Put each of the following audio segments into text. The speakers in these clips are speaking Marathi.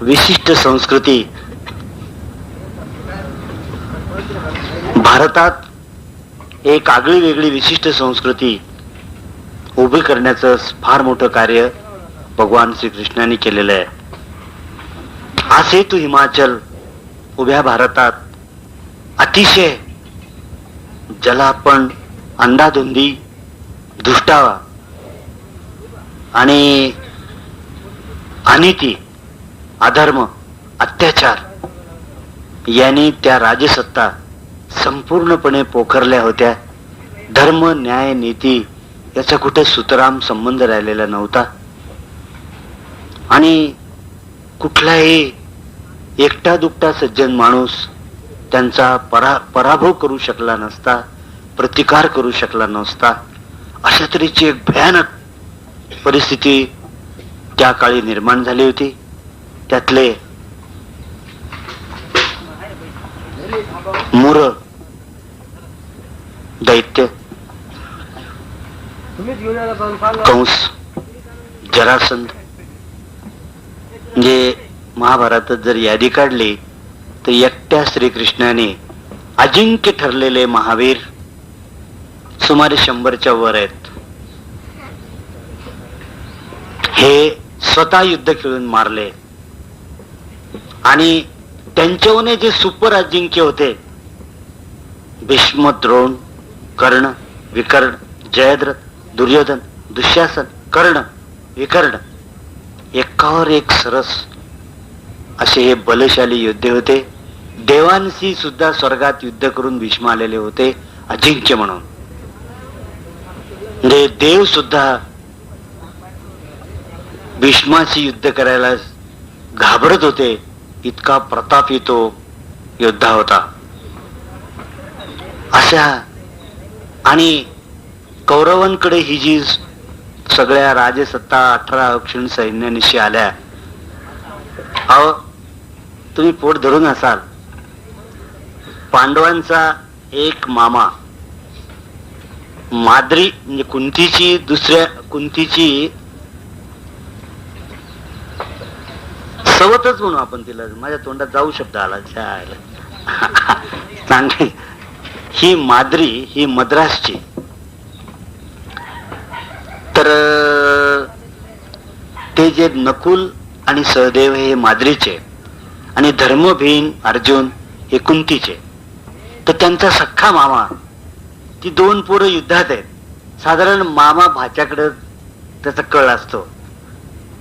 विशिष्ट संस्कृती भारतात एक आगळी वेगळी विशिष्ट संस्कृती उभी करण्याचं फार मोठं कार्य भगवान श्रीकृष्णाने केलेलं आहे. असे तू हिमाचल उभ्या भारतात अतिशय ज्याला आपण अंधाधुंदी दुष्टावा आणि अनिती अधर्म अत्याचार. यांनी त्या राजसत्ता संपूर्णपणे पोखरल्या होत्या. धर्म न्याय नीती याचा कुठे सुतराम संबंध राहिलेला नव्हता. आणि कुठलाही एकटा दुकटा सज्जन माणूस त्यांचा परा पराभव करू शकला नसता प्रतिकार करू शकला नसता अशा तऱ्हेची एक भयानक परिस्थिती त्या काळी निर्माण झाली होती. त्यातले मूर दैत्य कंस जरासंध. म्हणजे महाभारतात जर यादी काढली तर एकट्या श्रीकृष्णाने अजिंक्य ठरलेले महावीर सुमारे शंभरच्या वर आहेत. हे स्वतः युद्ध खेळून मारले. आणि त्यांच्याहून जे सुपर अजिंक्य होते भीष्म द्रोण कर्ण विकर्ण जयद्रथ दुर्योधन दुःशासन कर्ण विकर्ण एकावर एक सरस असे हे बलशाली योद्धे होते. देवांशी सुद्धा स्वर्गात युद्ध करून भीष्म आलेले होते अजिंक्य म्हणून. म्हणजे देव सुद्धा भीष्माशी युद्ध करायला घाबरत होते. इतका प्रतापी तो योद्धा होता. अशा आणि कौरवांकडे ही जी सगळ्या राजसत्ता अठरा अक्षण सैन्यानिशी आल्या अहो तुम्ही पोट धरून असाल. पांडवांचा एक मामा माद्री म्हणजे कुंतीची दुसऱ्या कुंतीची सवतच म्हणू आपण तिला. माझ्या तोंडात जाऊ शब्द आला. छायला चांगली. ही माद्री ही मद्रासची. तर ते जे नकुल आणि सहदेव हे माद्रीचे आणि धर्मभीन अर्जुन हे कुंतीचे. तर त्यांचा सख्खा मामा ती दोन पोरं युद्धात आहेत. साधारण मामा भाच्याकडं त्याचा कळ असतो.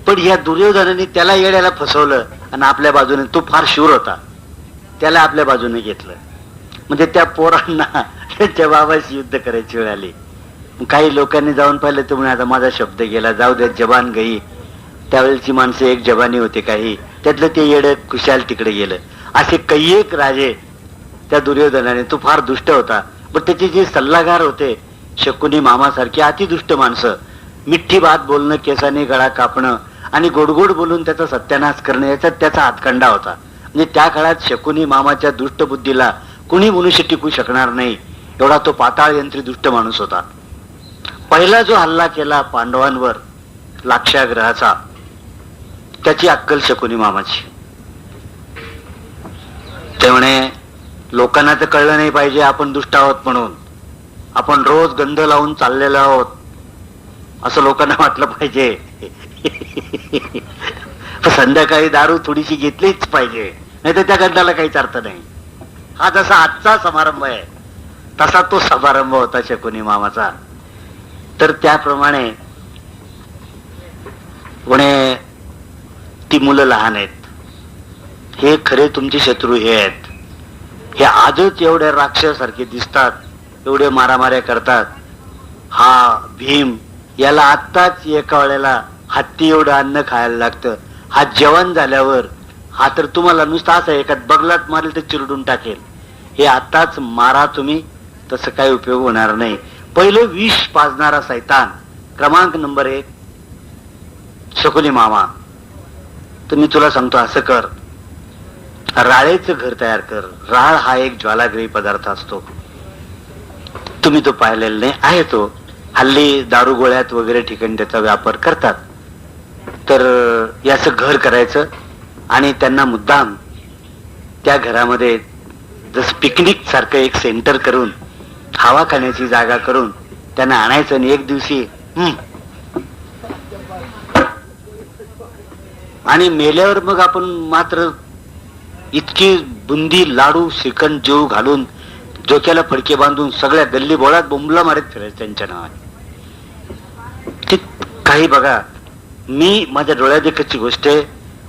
पण या दुर्योधनाने त्याला येड्याला फसवलं आणि आपल्या बाजूने तो फार शूर होता. त्याला आपल्या बाजूने घेतलं. म्हणजे त्या पोरांना त्यांच्या बाबाशी युद्ध करायची वेळ आली. काही लोकांनी जाऊन पाहिलं ते म्हणे आता माझा शब्द गेला जाऊ दे जबान गई त्यावेळेची माणसं एक जबानी होते काही. त्यातलं ते येड खुशाल तिकडे गेलं. असे काही एक राजे त्या दुर्योधनाने तो फार दुष्ट होता. पण त्याचे जे सल्लागार होते शकुनी मामासारखी अतिदुष्ट माणसं मिठ्ठी बात बोलणं केसाने गळा कापणं आणि गोडगोड बोलून त्याचा सत्यानाश करणे याचा त्याचा हातखंडा होता. म्हणजे त्या काळात शकुनी मामाच्या दुष्ट बुद्धीला कुणी मनुष्य टिकू शकणार नाही एवढा तो पाताळ यंत्री दुष्ट माणूस होता. पहिला जो हल्ला केला पांडवांवर लाक्षाग्रहाचा त्याची अक्कल शकुनी मामाची. ते म्हणे लोकांना तर कळलं नाही पाहिजे आपण दुष्ट आहोत म्हणून. आपण रोज गंध लावून चाललेलो आहोत. असं लोकांना वाटलं पाहिजे. संध्याकाळी दारू थोडीशी घेतलीच पाहिजे. नाही तर त्या गंधाला काहीच अर्थ नाही. हा जसा आजचा समारंभ आहे तसा तो समारंभ होता शकुनी मामाचा. तर त्याप्रमाणे म्हणे ती मुलं लहान आहेत. हे खरे तुमचे शत्रू हे आहेत. हे आजच एवढे राक्षसारखे दिसतात एवढे मारामाऱ्या करतात. हा भीम याला आत्ताच एका वेळेला हत्ती एवढं अन्न खायला लागतं. हा जेवण झाल्यावर हा तर तुम्हाला नुसता असं एखाद बगलात मारेल तर चिरडून टाकेल. हे आत्ताच मारा तुम्ही तसं काही उपयोग होणार नाही. पहिलं विष पाजणारा सैतान. क्रमांक नंबर एक. शकुनी मामा तर मी तुला सांगतो असं कर. राळेचं घर तयार कर. राळ हा एक ज्वालाग्रही पदार्थ असतो. तुम्ही तो पाहिलेला नाही आहे तो. हल्ली दारू गोळ्यात वगैरे ठिकाणी त्याचा व्यापार करतात. तर याचं घर करायचं आणि त्यांना मुद्दाम त्या घरामध्ये जसं पिकनिक सारखं एक सेंटर करून हवा खाण्याची जागा करून त्यांना आणायचं आणि एक दिवशी आणि मेल्यावर मग आपण मात्र इतकी बुंदी लाडू श्रीखंड जीव घालून डोक्याला फडके बांधून सगळ्या गल्ली बोळात बोंबला मारत फिरायचं त्यांच्या नावाने. ते काही बघा मी माझ्या डोळ्यादेखतची गोष्ट आहे.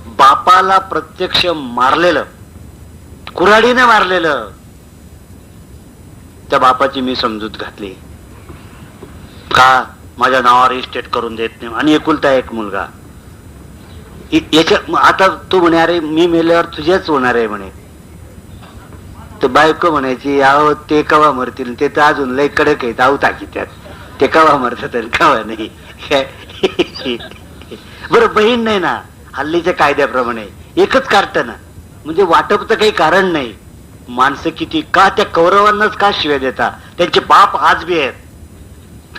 बापाला प्रत्यक्ष मारलेलं. कुऱ्हाडीने मारलेलं. त्या बापाची मी समजूत घातली. का? माझ्या नावावर इस्टेट करून देत नाही. आणि एकुलता एक मुलगा. याच्या आता तू म्हणे अरे मी मेल्यावर तुझ्याच होणार आहे म्हणे. तर बायको म्हणायची आहो ते कवा मरतील? ते तर अजून लय कडक आहेत. आऊ ताकी त्यात. ते कवा मरतात आणि कवा नाही? बरं बहीण नाही ना. हल्लीच्या कायद्याप्रमाणे. एकच कार्ट ना म्हणजे वाटप तर काही कारण नाही. माणसं किती का त्या कौरवांनाच का शिव्या देता? त्यांचे बाप आज बी आहेत.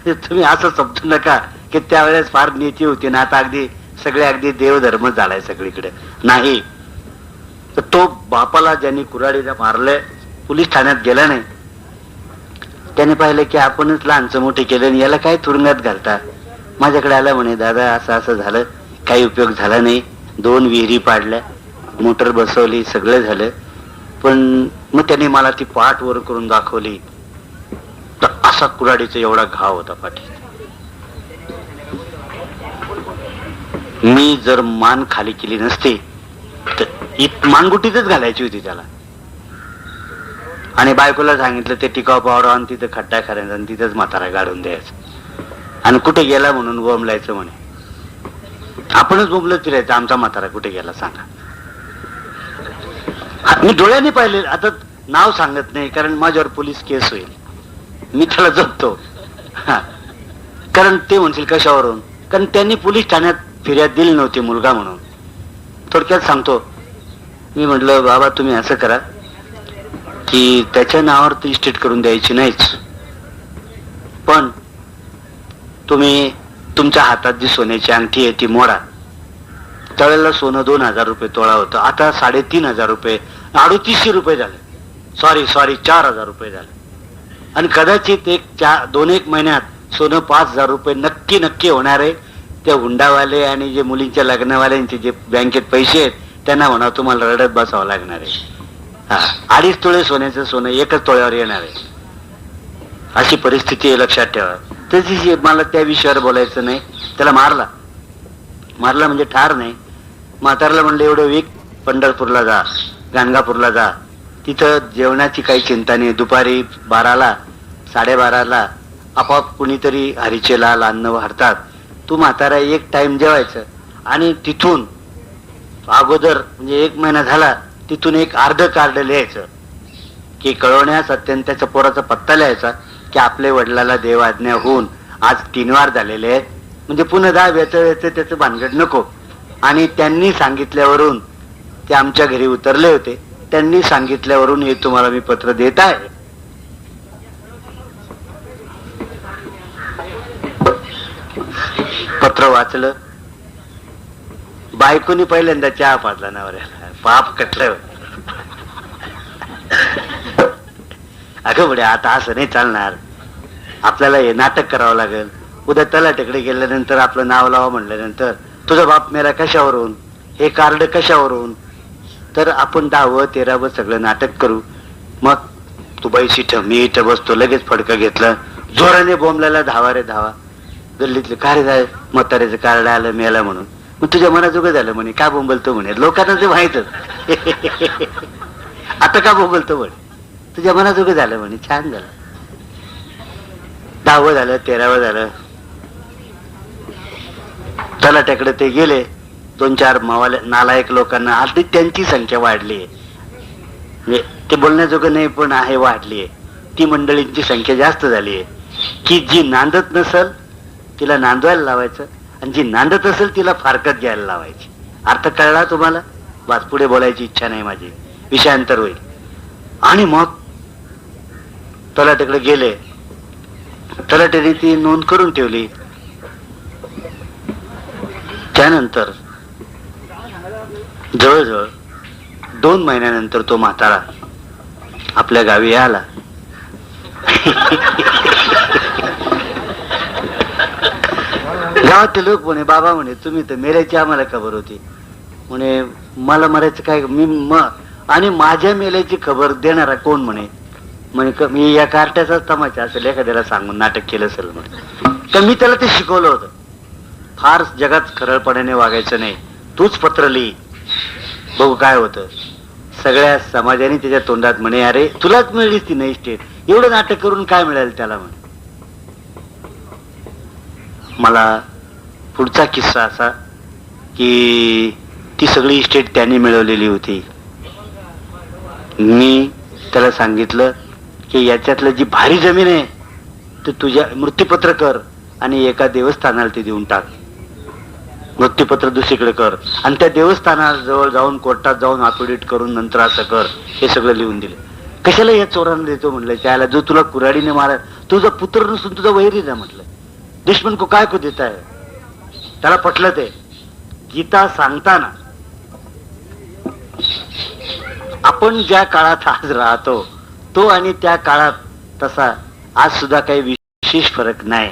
तुम्ही असं समजू नका की त्यावेळेस फार नीती होती ना. आता अगदी सगळे अगदी देवधर्म झालाय सगळीकडे. नाही. तर तो बापाला ज्यांनी कुऱ्हाडीला मारलंय पोलीस ठाण्यात गेला नाही. त्याने पाहिलं की आपणच लहानचं मोठे केलं आणि याला काय तुरुंगात घालता? माझ्याकडे आला म्हणे दादा असं असं झालं. काही उपयोग झाला नाही. दोन विहिरी पाडल्या. मोटर बसवली सगळं झालं. पण मग त्याने मला ती पाठ वर करून दाखवली. तर असा कुऱ्हाडीचा एवढा घाव होता पाठी. मी जर मान खाली केली नसती तर मानगुटीतच घालायची होती त्याला. आणि बायकोला सांगितलं ते टिकाव पावडर आणि तिथं खड्डा करायचा आणि तिथंच म्हातारा गाडून द्यायचं. आणि कुठे गेला म्हणून वमलायचं म्हणे. आपणच बोंबलत फिरायचं. आमचा म्हातारा कुठे गेला सांगा. मी डोळ्याने पाहिले आता नाव सांगत नाही कारण माझ्यावर पोलीस केस होईल. मी त्याला जपतो. कारण ते म्हणतील कशावरून? कारण त्यांनी पोलीस ठाण्यात फिर्याद दिली नव्हती मुलगा म्हणून. थोडक्यात सांगतो. मी म्हटलं बाबा तुम्ही असं करा की त्याच्या नावावर ती स्टेट करून द्यायची नाहीच. पण तुम्ही तुमच्या हातात जी सोन्याची अंगठी आहे ती मोडा. त्यावेळेला सोनं दोन हजार रुपये तोळा होतं. आता साडेतीन हजार रुपये अडोतीसशे रुपये झाले. सॉरी सॉरी चार हजार रुपये झाले. आणि कदाचित एक चार दोन एक महिन्यात सोनं पाच हजार रुपये नक्की नक्की होणार आहे. ते हुंडावाले आणि जे मुलींच्या लग्नवाल्यांचे जे बँकेत पैसे आहेत त्यांना म्हणा तुम्हाला रडत बसावं लागणार आहे. हा अडीच तोळे सोन्याचं सोनं एकच तोळ्यावर येणार आहे. अशी परिस्थिती लक्षात ठेवा. त्याची जी- मला त्या विषयावर बोलायचं नाही त्याला मारला. मारला म्हणजे ठार नाही. म्हातारला म्हणलं एवढं वीक पंढरपूरला जा गाणगापूरला जा. तिथं जेवणाची काही चिंता नाही. दुपारी बाराला साडेबाराला आपोआप कुणीतरी हरीचे लाल अन्न वाढतात तू म्हातारा एक टाइम जेवायचं. आणि तिथून अगोदर म्हणजे एक महिना झाला तिथून एक अर्ध कार्ड लिहायचं. की कळवण्यास अत्यंत त्याच्या पोराचा पत्ता लिहायचा. की आपल्या वडिलाला देव आज्ञा होऊन आज तीन वार झालेले आहेत. म्हणजे पुन्हा दहा वेच वेच त्याचं भानगड नको. आणि त्यांनी सांगितल्यावरून ते आमच्या घरी उतरले होते. त्यांनी सांगितल्यावरून हे तुम्हाला मी पत्र देत आहे. पत्र वाचलं. बायकोनी पहिल्यांदा चहा पाजला नवऱ्याला. पाप कटलं अगं बडे आता असं नाही चालणार. आपल्याला हे नाटक करावं लागेल. उद्या तलाट्याकडे गेल्यानंतर आपलं नाव लावा म्हणल्यानंतर तुझा बाप मेला कशावरून? हे कार्ड कशावरून? तर आपण दहावं तेरावं सगळं नाटक करू. मग तू बाईशी इथं मी इथं बसतो लगेच फडकं घेतलं. जोराने बोंबल्याला धावा रे धावा. गल्लीतलं का रे जाय म्हाताऱ्याचं कार्ड आलं मेला म्हणून. मग तुझ्या मनाजोगं झालं म्हणे का बोंबलतो? म्हणे. लोकांना ते माहितच. आता का बोंबलतो म्हणे? तुझ्या मनाजोगं झालं म्हणे छान झालं. दहावं झालं तेरावं झालं. तलाट्याकडे ते गेले. दोन चार मावाले नालायक लोकांना आधी त्यांची संख्या वाढली. आहे म्हणजे ते बोलण्याजोगं नाही पण आहे वाढली. आहे ती मंडळींची संख्या जास्त झाली. आहे की जी नांदत नसल तिला नांदवायला लावायचं. आणि जी नांदत असेल तिला फारकत घ्यायला लावायची. अर्थ कळला तुम्हाला? बस पुढे बोलायची इच्छा नाही माझी. विषयांतर होईल. आणि मग तलाट्याकडे गेले. तलाट्याने ती नोंद करून ठेवली. त्यानंतर जवळजवळ दोन महिन्यानंतर तो म्हातारा आपल्या गावी आला. गावातले लोक म्हणे बाबा म्हणे तुम्ही तर मेल्याची आम्हाला खबर होती. म्हणे मला मरायचं काय? मी म आणि माझ्या मेल्याची खबर देणारा कोण? म्हणे म्हणे मी या कार्ट्याचाच तमाशा असेल एखाद्याला सांगून नाटक केलं असेल म्हणे तर मी त्याला ते शिकवलं होतं. फार जगात खरळपणाने वागायचं नाही. तूच पत्र लिही. बघू काय होतं. सगळ्या समाजाने त्याच्या तोंडात म्हणे अरे तुलाच मिळलीस ती नाही स्टेट. एवढं नाटक करून काय मिळालं त्याला म्हणे? मला पुढचा किस्सा असा की ती सगळी इस्टेट त्याने मिळवलेली होती. मी त्याला सांगितलं की याच्यातलं जी भारी जमीन आहे ते तुझ्या मृत्यूपत्र कर आणि एका देवस्थानाला ते देऊन टाक. मृत्यूपत्र दुसरीकडे कर. आणि त्या देवस्थानाजवळ जाऊन कोर्टात जाऊन अफिडेट करून नंतर असं कर. हे सगळं लिहून दिलं. कशाला या चोरांना देतो म्हटलं त्याला जो तुला कुऱ्हाडीने मारा तुझा पुत्र नसून तुझा वैरी ना म्हटलं. दुश्मन को काय को देत आहे त्याला पटलं ते. गीता सांगताना आपण ज्या काळात आज राहतो तो आणि त्या काळात तसा आज सुद्धा काही विशेष फरक नाही.